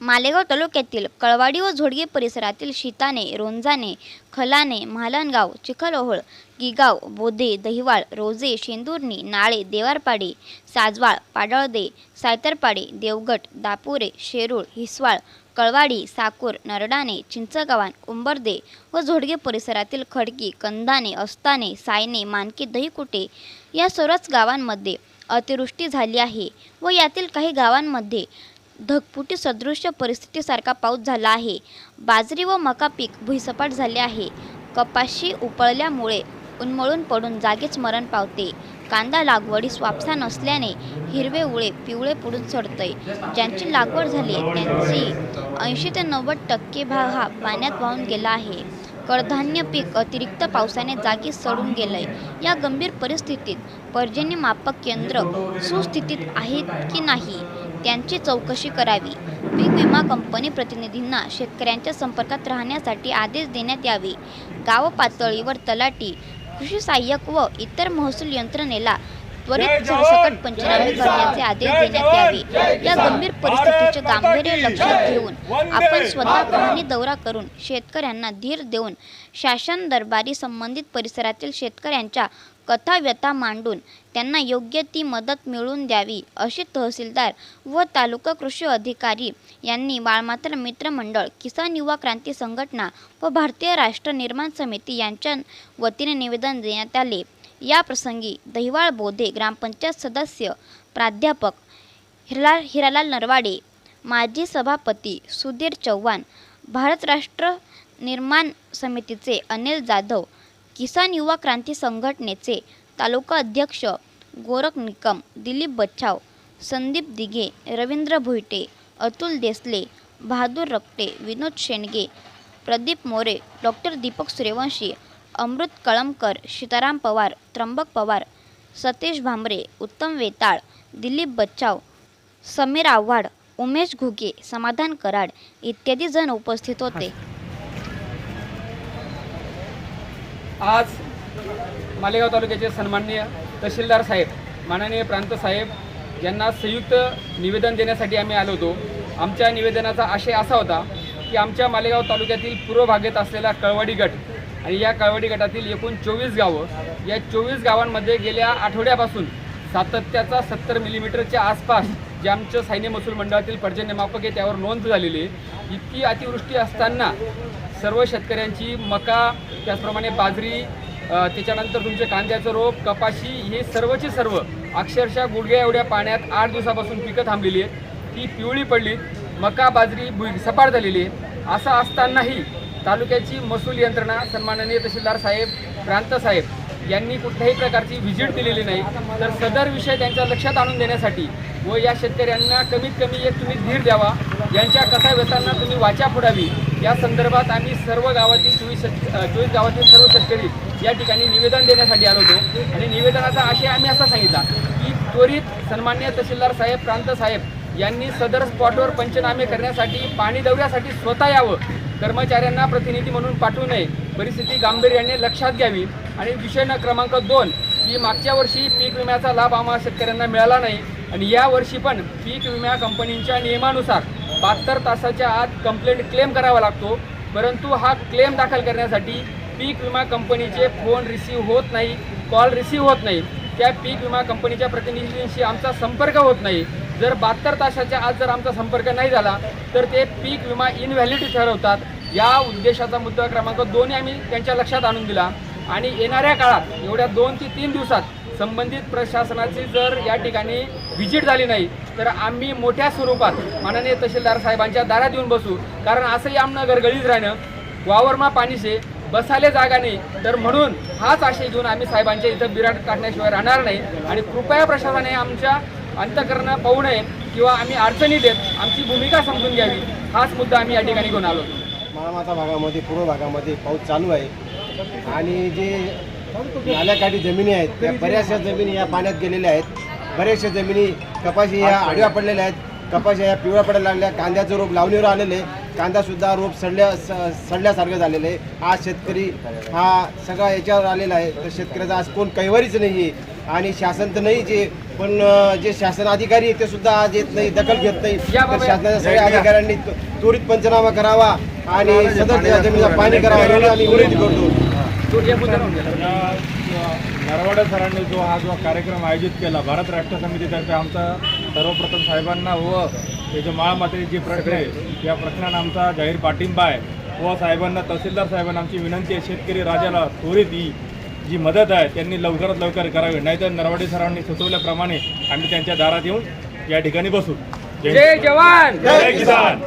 मालेगाव तालुक्यातील कळवाडी व झोडगे परिसरातील शिताने रोंजाने खलाने महालनगाव चिखलओहळ गिगाव बोधे दहिवाळ रोजे शेंदुर्णी नाळे देवारपाडे साजवाळ पाडळदे सायतरपाडे देवगट दापुरे शेरूळ हिसवाळ कळवाडी साकूर नरडाणे चिंचगावान उंबरदे व झोडगे परिसरातील खडकी कंदाने अस्ताने सायने मानकी दहीकुटे या सर्वच गावांमध्ये अतिवृष्टी झाली आहे व यातील काही गावांमध्ये ढगफुटी सदृश्य परिस्थितीसारखा पाऊस झाला आहे. बाजरी व मका पीक भुईसपाट झाले आहे. कपाशी उपळल्यामुळे उन्मळून पडून जागीच मरण पावते. कांदा लागवडीस वापसा नसल्याने हिरवे उळे पिवळे पडून सडतय. ज्यांची लागवड झाली त्यांची ऐंशी ते नव्वद टक्के भाग हा पाण्यात वाहून गेला आहे. कडधान्य पीक अतिरिक्त पावसाने जागी सडून गेलंय. या गंभीर परिस्थितीत पर्जन्यमापक केंद्र सुस्थितीत आहेत की नाही? त्यांची चौकशी करावी. पीक विमा कंपनी प्रतिनिधींना शेतकऱ्यांच्या संपर्कात राहण्यासाठी आदेश देण्यात यावे. गाव पातळीवर तलाठी कृषी सहाय्यक व इतर महसूल यंत्रणेला त्वरित सरसकट पंचनामे करण्याचे आदेश देण्यात यावे. या गंभीर परिस्थितीचे गांभीर्य लक्षात घेऊन आपण स्वतः पाहणी दौरा करून शेतकऱ्यांना धीर देऊन शासन दरबारी संबंधित परिसरातील शेतकऱ्यांच्या कथा व्यथा मांडून त्यांना योग्य ती मदत मिळवून द्यावी अशी तहसीलदार व तालुका कृषी अधिकारी यांनी बाळमात्र मित्र मंडळ किसान युवा क्रांती संघटना व भारतीय राष्ट्र निर्माण समिती यांच्या वतीने निवेदन देण्यात आले. या प्रसंगी दहिवाळ बोधे ग्रामपंचायत सदस्य प्राध्यापक हिरला हिरालाल नरवाडे माजी सभापती सुधीर चव्हाण भारत राष्ट्र निर्माण समितीचे अनिल जाधव किसान युवा क्रांती संघटनेचे तालुका अध्यक्ष गोरख निकम दिलीप बच्छाव संदीप दिघे रवींद्र भुईटे अतुल देसले बहादूर रक्टे विनोद शेंडगे प्रदीप मोरे डॉक्टर दीपक सूर्यवंशी अमृत कळमकर सीताराम पवार त्र्यंबक पवार सतीश भांबरे उत्तम वेताळ दिलीप बच्चाव समीर आव्हाड उमेश घुगे समाधान कराड इत्यादी जण उपस्थित होते. आज मालेगाव तालुक्याचे सन्माननीय तहसीलदार साहेब माननीय प्रांत साहेब यांना संयुक्त निवेदन देण्यासाठी आम्ही आलो होतो. आमच्या निवेदनाचा आशय असा होता की आमच्या मालेगाव तालुक्यातील पूर्व भागेत असलेला कळवाडी गट आणि या काळवडी गटातील एकूण चोवीस गावं या चोवीस गावांमध्ये गेल्या आठवड्यापासून सातत्याचा सत्तर मिलीमीटरच्या आसपास जे आमचं सैन्य महसूल मंडळातील पर्जन्यमापक आहे त्यावर नोंद झालेली आहे. इतकी अतिवृष्टी असताना सर्व शेतकऱ्यांची मका त्याचप्रमाणे बाजरी त्याच्यानंतर तुमचे कांद्याचं रोप कपाशी हे सर्वचे सर्व अक्षरशः गुडघ्या एवढ्या पाण्यात आठ दिवसापासून पिकं थांबलेली आहेत. ती पिवळी पडली मका बाजरी भुई सपाट झालेली आहे. असं असतानाही तालुक्याची महसूल यंत्रणा सन्माननीय तहसीलदार साहेब प्रांत साहेब यांनी कुठल्याही प्रकारची व्हिजिट दिलेली नाही. तर सदर विषय त्यांच्या लक्षात आणून देण्यासाठी व या शेतकऱ्यांना कमीत कमी एक तुम्ही धीर द्यावा. यांच्या कथा व्यथांना तुम्ही वाचा फोडावी या संदर्भात आम्ही सर्व गावातील चोवीस चोवीस गावातील सर्व शेतकरी या ठिकाणी निवेदन देण्यासाठी आलो होतो. आणि निवेदनाचा आशय आम्ही असा सांगितला की त्वरित सन्मान्य तहसीलदार साहेब प्रांत साहेब यांनी सदर स्पॉटवर पंचनामे करण्यासाठी पाणी दौऱ्यासाठी स्वतः यावं. कर्मचाऱ्यांना प्रतिनिधी म्हणून पाठवू नये. परिस्थिती गांभीर्याने लक्षात घ्यावी. आणि विषय क्रमांक दोन की मागच्या वर्षी पीक विम्याचा लाभ आम्हाला शेतकऱ्यांना मिळाला नाही. आणि या वर्षी पण पीक विमा कंपनीच्या नियमानुसार बहात्तर तासाच्या आत कंप्लेंट क्लेम करावा लागतो. परंतु हा क्लेम दाखल करण्यासाठी पीक विमा कंपनीचे फोन रिसीव होत नाही कॉल रिसीव होत नाही. त्या पीक विमा कंपनीच्या प्रतिनिधींशी आमचा संपर्क होत नाही. जर बहात्तर तासाच्या आज जर आमचा संपर्क नाही झाला तर ते पीक विमा इनव्हॅलिडी ठरवतात. या उद्देशाचा मुद्दा क्रमांक दोन्ही आम्ही त्यांच्या लक्षात आणून दिला. आणि येणाऱ्या काळात एवढ्या दोन ते तीन दिवसात संबंधित प्रशासनाची जर या ठिकाणी व्हिजिट झाली नाही तर आम्ही मोठ्या स्वरूपात माननीय तहसीलदार साहेबांच्या दारात येऊन बसू. कारण असंही आमनं गरगळीत राहणं वावरमा पाणीशे बसाले जागा नाही. तर म्हणून हाच आशय घेऊन आम्ही साहेबांच्या इथं बिराट काढण्याशिवाय राहणार नाही. आणि कृपया प्रशासनाने आमच्या अंतकरणं पाहू नये किंवा आम्ही अडचणी देत आमची भूमिका समजून घ्यावी हाच मुद्दा आम्ही या ठिकाणी घेऊन आलो. माळामाता भागामध्ये पूर्व भागामध्ये पाऊस चालू आहे. आणि जे नाल्याकाठी जमिनी आहेत त्या बऱ्याचशा जमिनी या पाण्यात गेलेल्या आहेत. बऱ्याचशा जमिनी कपाशी या आडव्या पडलेल्या आहेत. कपाशी ह्या पिवळ्या पडायला लागल्या कांद्याचं रोप लावणीवर आलेले आहे कांदा सुद्धा रोप सडल्या स- सडल्यासारखं झालेलं आहे. आज शेतकरी हा सगळा याच्यावर आलेला आहे. तर शेतकऱ्याचा आज कोण कैवारीच नाही आहे आणि शासन तर नाहीच आहे पण जे शासन अधिकारी आहे ते सुद्धा आज येत नाही दखल घेत नाही. तर शासनाच्या सगळ्या अधिकाऱ्यांनी त्व- त्वरित पंचनामा करावा आणि सदर जमिनीला पाणी करावं आम्ही विनंती करतो. नरवाडे सरांनी जो हा जो कार्यक्रम आयोजित केला भारत राष्ट्र समितीतर्फे आमचा सर्वप्रथम साहेबांना व हे जो मातेची जी प्रश्न आहे या प्रश्नांना आमचा जाहीर पाठिंबा आहे. व साहेबांना तहसीलदार साहेबांना आमची विनंती आहे शेतकरी राजाला त्वरित ही जी मदत आहे त्यांनी लवकरात लवकर करावी. नाहीतर नरवाडे सरांनी सुचवल्याप्रमाणे आम्ही त्यांच्या दारात येऊन या ठिकाणी बसू. जय जवान! जय किसान.